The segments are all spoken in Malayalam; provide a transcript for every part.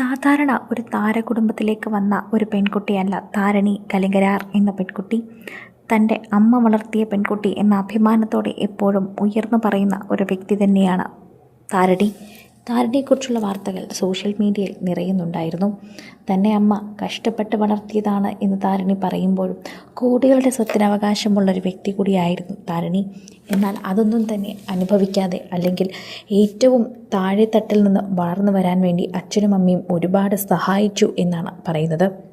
സാധാരണ ഒരു താരകുടുംബത്തിലേക്ക് വന്ന ഒരു പെൺകുട്ടിയല്ല താരണി കലിംഗരാർ എന്ന പെൺകുട്ടി. തന്റെ അമ്മ വളർത്തിയ പെൺകുട്ടി എന്ന അഭിമാനത്തോടെ എപ്പോഴും ഉയർന്നു പറയുന്ന ഒരു വ്യക്തി തന്നെയാണ് താരണി താരണിയെക്കുറിച്ചുള്ള വാർത്തകൾ സോഷ്യൽ മീഡിയയിൽ നിറയുന്നുണ്ടായിരുന്നു. തന്നെ അമ്മ കഷ്ടപ്പെട്ട് വളർത്തിയതാണ് എന്ന് താരണി പറയുമ്പോഴും കോടികളുടെ സ്വത്തിനവകാശമുള്ള ഒരു വ്യക്തി കൂടിയായിരുന്നു താരണി. എന്നാൽ അതൊന്നും തന്നെ അനുഭവിക്കാതെ അല്ലെങ്കിൽ ഏറ്റവും താഴെത്തട്ടിൽ നിന്ന് വളർന്നു വരാൻ വേണ്ടി അച്ഛനും അമ്മയും ഒരുപാട് സഹായിച്ചു എന്നാണ് പറയുന്നത്.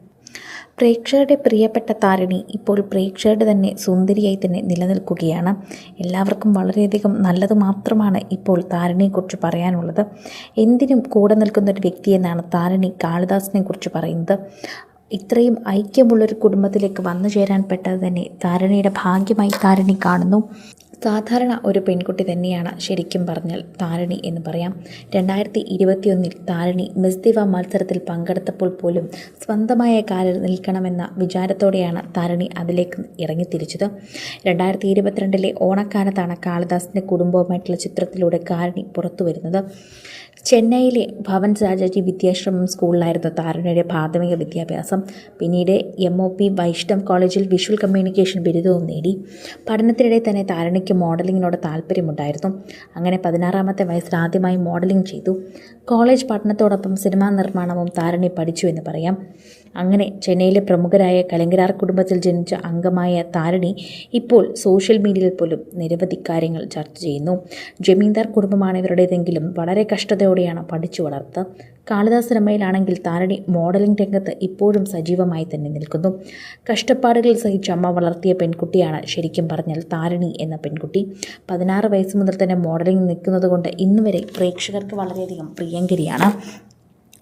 പ്രേക്ഷകരുടെ പ്രിയപ്പെട്ട താരിണി ഇപ്പോൾ പ്രേക്ഷകരുടെ തന്നെ സുന്ദരിയായി തന്നെ നിലനിൽക്കുകയാണ്. എല്ലാവർക്കും വളരെയധികം നല്ലത് മാത്രമാണ് ഇപ്പോൾ താരിണിയെക്കുറിച്ച് പറയാനുള്ളത്. എന്തിനും കൂടെ നിൽക്കുന്ന ഒരു വ്യക്തിയെന്നാണ് താരിണി കാളിദാസിനെ കുറിച്ച് പറയുന്നത്. ഇത്രയും ഐക്യമുള്ളൊരു കുടുംബത്തിലേക്ക് വന്നു ചേരാൻ പെട്ടത് തന്നെ താരണിയുടെ ഭാഗ്യമായി താരണി കാണുന്നു. സാധാരണ ഒരു പെൺകുട്ടി തന്നെയാണ് ശരിക്കും പറഞ്ഞാൽ താരണി എന്ന് പറയാം. രണ്ടായിരത്തി ഇരുപത്തിയൊന്നിൽ താരണി മിസ് ദിവ മത്സരത്തിൽ പങ്കെടുത്തപ്പോൾ പോലും സ്വന്തമായ കാലിൽ നിൽക്കണമെന്ന വിചാരത്തോടെയാണ് താരണി അതിലേക്ക് ഇറങ്ങിത്തിരിച്ചത് രണ്ടായിരത്തി ഇരുപത്തിരണ്ടിലെ ഓണക്കാലത്താണ് കാളിദാസിന്റെ കുടുംബവുമായിട്ടുള്ള ചിത്രത്തിലൂടെ കാരണി പുറത്തു വരുന്നത്. ചെന്നൈയിലെ ഭവൻ രാജാജി വിദ്യാശ്രമം സ്കൂളിലായിരുന്നു താരുണയുടെ പ്രാഥമിക വിദ്യാഭ്യാസം. പിന്നീട് എം ഒ പി വൈഷ്ണവ് കോളേജിൽ വിഷ്വൽ കമ്മ്യൂണിക്കേഷൻ ബിരുദവും നേടി. പഠനത്തിനിടെ തന്നെ താരണിക്ക് മോഡലിങ്ങിനോട് താല്പര്യമുണ്ടായിരുന്നു. അങ്ങനെ പതിനാറാമത്തെ വയസ്സിൽ ആദ്യമായി മോഡലിംഗ് ചെയ്തു. കോളേജ് പഠനത്തോടൊപ്പം സിനിമാ നിർമ്മാണവും താരണി പഠിച്ചു എന്ന് പറയാം. അങ്ങനെ ചെന്നൈയിലെ പ്രമുഖരായ കലങ്കരാർ കുടുംബത്തിൽ ജനിച്ച അംഗമായ താരണി ഇപ്പോൾ സോഷ്യൽ മീഡിയയിൽ പോലും നിരവധി കാര്യങ്ങൾ ചർച്ച ചെയ്യുന്നു. ജമീന്ദാർ കുടുംബമാണ് ഇവരുടേതെങ്കിലും വളരെ കഷ്ടതയോടെയാണ് പഠിച്ചു വളർത്ത്. കാളിദാസ് രമയിലാണെങ്കിൽ താരണി മോഡലിംഗ് രംഗത്ത് ഇപ്പോഴും സജീവമായി തന്നെ നിൽക്കുന്നു. കഷ്ടപ്പാടുകൾ സഹിച്ച് അമ്മ വളർത്തിയ പെൺകുട്ടിയാണ് ശരിക്കും പറഞ്ഞാൽ താരണി എന്ന പെൺകുട്ടി. പതിനാറ് വയസ്സ് മുതൽ തന്നെ മോഡലിംഗ് നിൽക്കുന്നത് കൊണ്ട് ഇന്നുവരെ പ്രേക്ഷകർക്ക് വളരെയധികം പ്രിയങ്കരിയാണ്.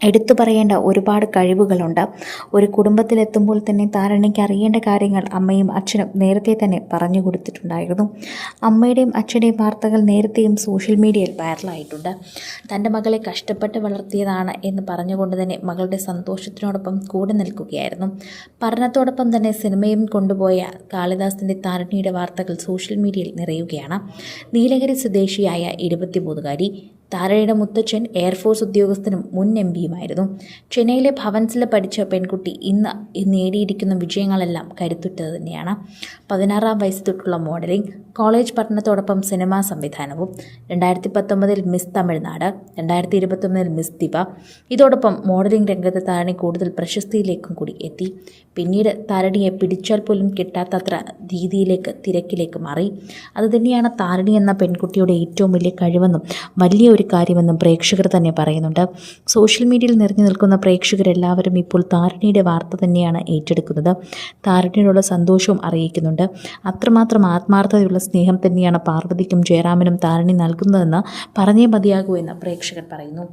എടുത്തു പറയേണ്ട ഒരുപാട് കഴിവുകളുണ്ട്. ഒരു കുടുംബത്തിലെത്തുമ്പോൾ തന്നെ താരണിക്ക് അറിയേണ്ട കാര്യങ്ങൾ അമ്മയും അച്ഛനും നേരത്തെ തന്നെ പറഞ്ഞു കൊടുത്തിട്ടുണ്ടായിരുന്നു. അമ്മയുടെയും അച്ഛന്റെയും വാർത്തകൾ നേരത്തെയും സോഷ്യൽ മീഡിയയിൽ വൈറലായിട്ടുണ്ട്. തന്റെ മകളെ കഷ്ടപ്പെട്ട് വളർത്തിയതാണ് എന്ന് പറഞ്ഞുകൊണ്ട് തന്നെ മകളുടെ സന്തോഷത്തിനോടൊപ്പം കൂടെ നിൽക്കുകയായിരുന്നു. പഠനത്തോടൊപ്പം തന്നെ സിനിമയും കൊണ്ടുപോയ കാളിദാസിന്റെ താരണിയുടെ വാർത്തകൾ സോഷ്യൽ മീഡിയയിൽ നിറയുകയാണ്. നീലഗിരി സ്വദേശിയായ ഇരുപത്തിമൂന്നുകാരി താരയുടെ മുത്തച്ഛൻ എയർഫോഴ്സ് ഉദ്യോഗസ്ഥനും മുൻ എം പിയുമായിരുന്നു ചെന്നൈയിലെ ഭവൻസിൽ പഠിച്ച പെൺകുട്ടി ഇന്ന് നേടിയിരിക്കുന്ന വിജയങ്ങളെല്ലാം കരുത്തുറ്റത് തന്നെയാണ്. പതിനാറാം വയസ്സ് തൊട്ടുള്ള മോഡലിംഗ് കോളേജ് പഠനത്തോടൊപ്പം സിനിമാ സംവിധാനവും രണ്ടായിരത്തി പത്തൊമ്പതിൽ മിസ് തമിഴ്നാട് രണ്ടായിരത്തി ഇരുപത്തൊമ്പതിൽ മിസ് ദിവ ഇതോടൊപ്പം മോഡലിംഗ് രംഗത്ത് താരണി കൂടുതൽ പ്രശസ്തിയിലേക്കും കൂടി എത്തി. പിന്നീട് താരണിയെ പിടിച്ചാൽ പോലും കിട്ടാത്തത്ര രീതിയിലേക്ക് തിരക്കിലേക്ക് മാറി. അതുതന്നെയാണ് താരണി എന്ന പെൺകുട്ടിയുടെ ഏറ്റവും വലിയ കഴിവെന്നും വലിയ ഒരു കാര്യമെന്നും പ്രേക്ഷകർ തന്നെ പറയുന്നുണ്ട്. സോഷ്യൽ മീഡിയയിൽ നിറഞ്ഞു നിൽക്കുന്ന പ്രേക്ഷകരെല്ലാവരും ഇപ്പോൾ താരണിയുടെ വാർത്ത തന്നെയാണ് ഏറ്റെടുക്കുന്നത്. താരണിയോടുള്ള സന്തോഷവും അറിയിക്കുന്നുണ്ട്. അത്രമാത്രം ആത്മാർത്ഥതയുള്ള സ്നേഹം തന്നെയാണ് പാർവതിക്കും ജയറാമനും താരണി നൽകുന്നതെന്ന് പറഞ്ഞേ മതിയാകൂ എന്ന് പ്രേക്ഷകർ പറയുന്നു.